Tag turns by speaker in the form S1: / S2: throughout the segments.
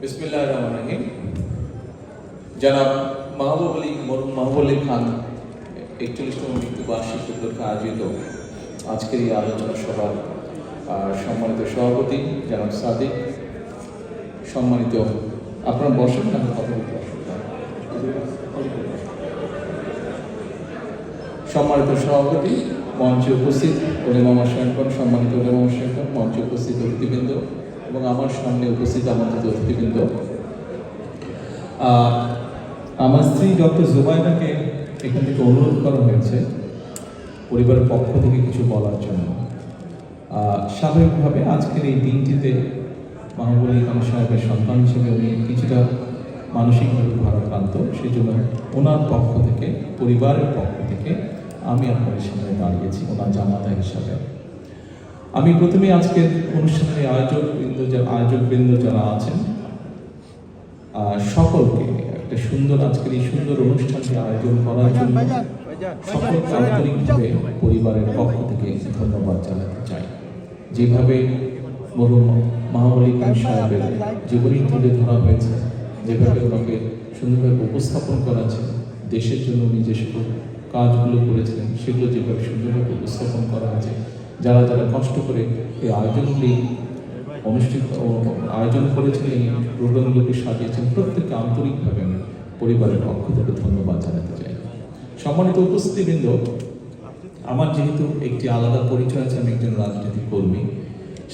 S1: বিসমিল্লাহ রহমান রহিম। জনাব মাহবুব আলী মাহবুব আলী খান, একচল্লিশতম উপলক্ষে আয়োজিত আজকের এই আলোচনা সভার সম্মানিত সভাপতি জনাব সাদিক, সম্মানিত আপনার না কথা সম্মানিত সভাপতি, মঞ্চে উপস্থিত ওলেমা শঙ্কর সম্মানিত ওলেমা শঙ্কর মঞ্চে উপস্থিত অতিথিবৃন্দ এবং আমার সামনে উপস্থিত আমাদের অতিথিবৃন্দ। আমার স্ত্রী ডক্টর জুবাইদাকে এখান থেকে অনুরোধ করা হয়েছে পরিবারের পক্ষ থেকে কিছু বলার জন্য। স্বাভাবিকভাবে আজকের এই দিনটিতে মাহবুল খান সাহেবের সন্তান হিসেবে উনি কিছুটা মানসিকভাবে ভারাক্রান্ত সেই জন্য ওনার পক্ষ থেকে, পরিবারের পক্ষ থেকে আমি আপনাদের সামনে দাঁড়িয়েছি, ওনার জামাতা হিসাবে। আমি প্রথমে আজকের অনুষ্ঠানের আয়োজক বৃন্দ আয়োজক বৃন্দ যারা আছেন সকলকে একটা সুন্দর আজকের এই সুন্দর অনুষ্ঠানটি আয়োজন করার জন্য সকলকে আন্তরিকভাবে পরিবারের পক্ষ থেকে ধন্যবাদ জানাতে চাই। যেভাবে মরুম মাহবুল খান সাহেবের জীবনী তুলে ধরা হয়েছে, যেভাবে ওনাকে সুন্দরভাবে উপস্থাপন করা দেশের জন্য সকল কাজগুলো করেছিলেন, সেগুলো যেভাবে সুন্দরভাবে উপস্থাপন করা হয়েছে যারা যারা কষ্ট করে এই আয়োজনগুলি অনুষ্ঠিত আয়োজন করেছেন, এই প্রোগ্রামগুলোকে সাজিয়েছেন, প্রত্যেককে আন্তরিকভাবে আমি পরিবারের পক্ষ থেকে ধন্যবাদ জানাতে চাই। সম্মানিত উপস্থিতিবৃন্দ, আমার যেহেতু একটি আলাদা পরিচয় আছে, আমি একজন রাজনৈতিক কর্মী।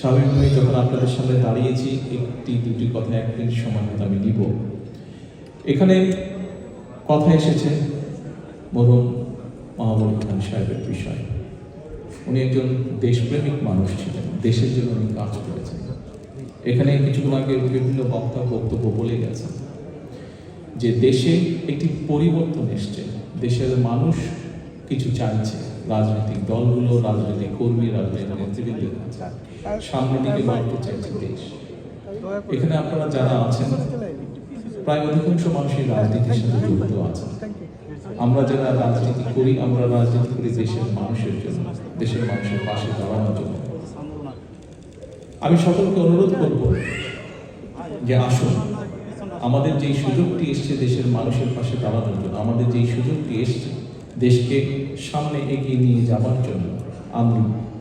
S1: স্বাভাবিকভাবে যখন আপনাদের সামনে দাঁড়িয়েছি, একটি দুটি কথা এক মিনিট সময় হয়তো আমি নিব। এখানে কথা এসেছে মরুম মাহবুব খান সাহেবের বিষয়। উনি একজন দেশপ্রেমিক মানুষ ছিলেন, দেশের জন্য উনি কাজ করেছেন। এখানে কিছুক্ষণ আগে বিভিন্ন বক্তা বক্তব্য বলে গেছেন যে দেশে একটি পরিবর্তন এসছে। দেশের মানুষ কিছু চাইছে, রাজনৈতিক দলগুলো, রাজনৈতিক কর্মী, রাজনৈতিক নেতৃবৃন্দের সামনের দিকে বাড়তে চাইছে দেশ। এখানে আপনারা যারা আছেন, প্রায় অধিকাংশ মানুষই রাজনীতির সাথে জড়িত আছেন। আমরা যারা রাজনীতি করি, আমরা রাজনীতি করি দেশের মানুষের জন্য, দেশের মানুষের পাশে দাঁড়ানোর জন্য। আমি সকলকে অনুরোধ করব যে আসুন, আমাদের যেই সুযোগটি এসছে দেশের মানুষের পাশে দাঁড়ানোর জন্য, আমাদের যেই সুযোগটি এসছে দেশকে সামনে এগিয়ে নিয়ে যাওয়ার জন্য আমি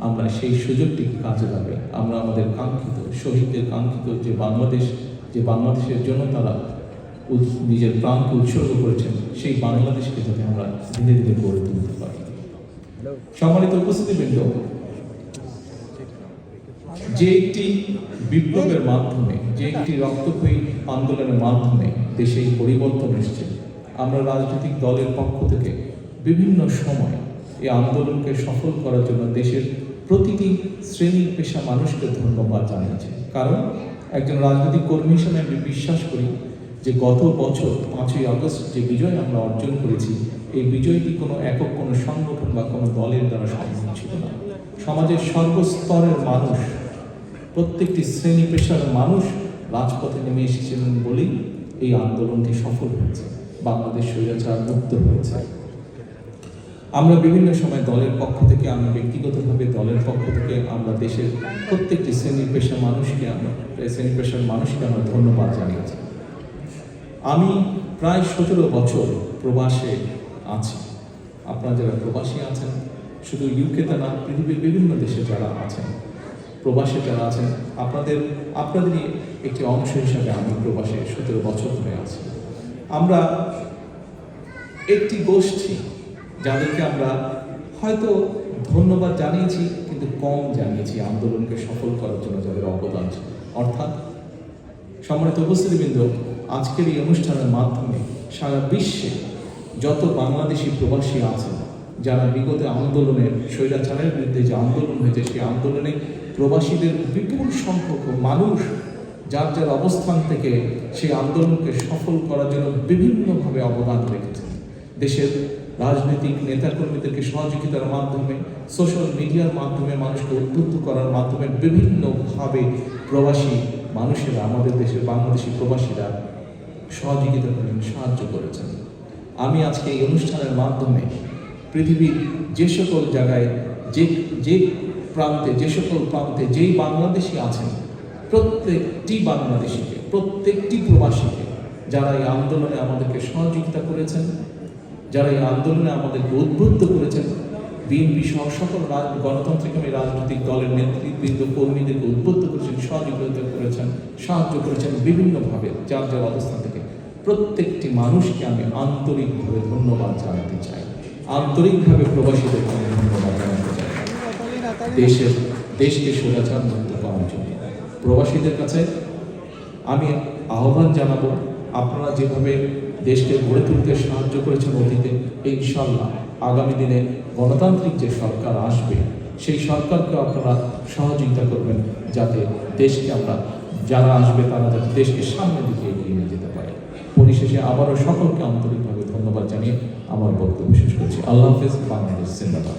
S1: আমরা সেই সুযোগটি কাজে লাগাই। আমরা আমাদের কাঙ্ক্ষিত, শহীদদের কাঙ্ক্ষিত যে বাংলাদেশ, যে বাংলাদেশের জন্য তারা নিজের প্রাণকে উৎসর্গ করেছেন, সেই বাংলাদেশকে যাতে আমরা ধীরে ধীরে গড়ে তুলতে পারি। সম্মানিত উপস্থিতিবৃন্দ যে একটি বিপ্লবের মাধ্যমে, যে একটি রক্তক্ষয়ী আন্দোলনের মাধ্যমে দেশে পরিবর্তন এসছে। আমরা রাজনৈতিক দলের পক্ষ থেকে বিভিন্ন সময় এই আন্দোলনকে সফল করার জন্য দেশের প্রতিটি শ্রেণি পেশা মানুষকে ধন্যবাদ জানিয়েছে। কারণ একজন রাজনৈতিক কর্মী হিসেবে আমি বিশ্বাস করি যে গত বছর পাঁচই আগস্ট যে বিজয় আমরা অর্জন করেছি, এই বিজয়টি কোনো একক কোনো সংগঠন বা কোনো দলের দ্বারা সম্ভব ছিল না? সমাজের সর্বস্তরের মানুষ, প্রত্যেকটি শ্রেণি পেশার মানুষ রাজপথে নেমে এসেছিলেন বলেই এই আন্দোলনটি সফল হয়েছে, বাংলাদেশ স্বৈরাচার মুক্ত হয়েছে। আমরা বিভিন্ন সময় দলের পক্ষ থেকে, আমি ব্যক্তিগতভাবে দলের পক্ষ থেকে, আমরা দেশের প্রত্যেকটি শ্রেণি পেশা মানুষকে আমরা শ্রেণি পেশার মানুষকে আমরা ধন্যবাদ জানিয়েছি। আমি প্রায় সতেরো বছর প্রবাসে আছি। আপনারা যারা প্রবাসী আছেন, শুধু ইউকেতে না, পৃথিবীর বিভিন্ন দেশে যারা আছেন, প্রবাসে যারা আছেন, আপনাদের, আপনাদেরই একটি অংশ হিসাবে আমি প্রবাসে সতেরো বছর ধরে আছি। আমরা একটি গোষ্ঠী যাদেরকে আমরা হয়তো ধন্যবাদ জানিয়েছি, কিন্তু কম জানিয়েছি, আন্দোলনকে সফল করার জন্য যাদের অবদান অর্থাৎ সম্মানিত উপস্থিতিবৃন্দ আজকের এই অনুষ্ঠানের মাধ্যমে সারা বিশ্বে যত বাংলাদেশি প্রবাসী আছেন, যারা বিগত আন্দোলনের স্বৈরাচারের বিরুদ্ধে যে আন্দোলন হয়েছে, সেই আন্দোলনে প্রবাসীদের বিপুল সংখ্যক মানুষ যার যার অবস্থান থেকে সেই আন্দোলনকে সফল করার জন্য বিভিন্নভাবে অবদান রেখেছে দেশের রাজনৈতিক নেতাকর্মীদেরকে সহযোগিতার মাধ্যমে সোশ্যাল মিডিয়ার মাধ্যমে মানুষকে উদ্বুদ্ধ করার মাধ্যমে বিভিন্নভাবে প্রবাসী মানুষেরা, আমাদের দেশের বাংলাদেশি প্রবাসীরা সহযোগিতা করেন, সাহায্য করেছেন। আমি আজকে এই অনুষ্ঠানের মাধ্যমে পৃথিবীর যে সকল জায়গায়, যে যে প্রান্তে, যে সকল প্রান্তে যেই বাংলাদেশি আছেন, প্রত্যেকটি বাংলাদেশিকে, প্রত্যেকটি প্রবাসীকে, যারা এই আন্দোলনে আমাদেরকে সহযোগিতা করেছেন, যারা এই আন্দোলনে আমাদেরকে উদ্বুদ্ধ করেছেন বিএনপি সহ সকল রাজ- গণতান্ত্রিক রাজনৈতিক দলের নেতৃবৃন্দ, কর্মীদেরকে উদ্বুদ্ধ করেছেন সহযোগিতা করেছেন, সাহায্য করেছেন বিভিন্নভাবে, যার যার অবস্থান থেকে প্রত্যেকটি মানুষকে আমি আন্তরিকভাবে ধন্যবাদ জানাতে চাই। আন্তরিকভাবে প্রবাসীদেরকে আমি ধন্যবাদ জানাতে চাই। দেশের, দেশকে সোজাচার মুক্ত করার জন্য। প্রবাসীদের কাছে আমি আহ্বান জানাব, আপনারা যেভাবে দেশকে গড়ে তুলতে সাহায্য করেছেন অতীতে, ইনশাল্লাহ আগামী দিনে গণতান্ত্রিক যে সরকার আসবে, সেই সরকারকে আপনারা সহযোগিতা করবেন যাতে দেশকে আমরা, যারা আসবে তারা যাতে দেশকে সামনের দিকে এগিয়ে নিয়ে যেতে পারে। পরিশেষে আবারও সকলকে আন্তরিকভাবে ধন্যবাদ জানিয়ে আমার বক্তব্য শেষ করছি। আল্লাহ হাফেজ, বাংলাদেশ
S2: চমৎকার।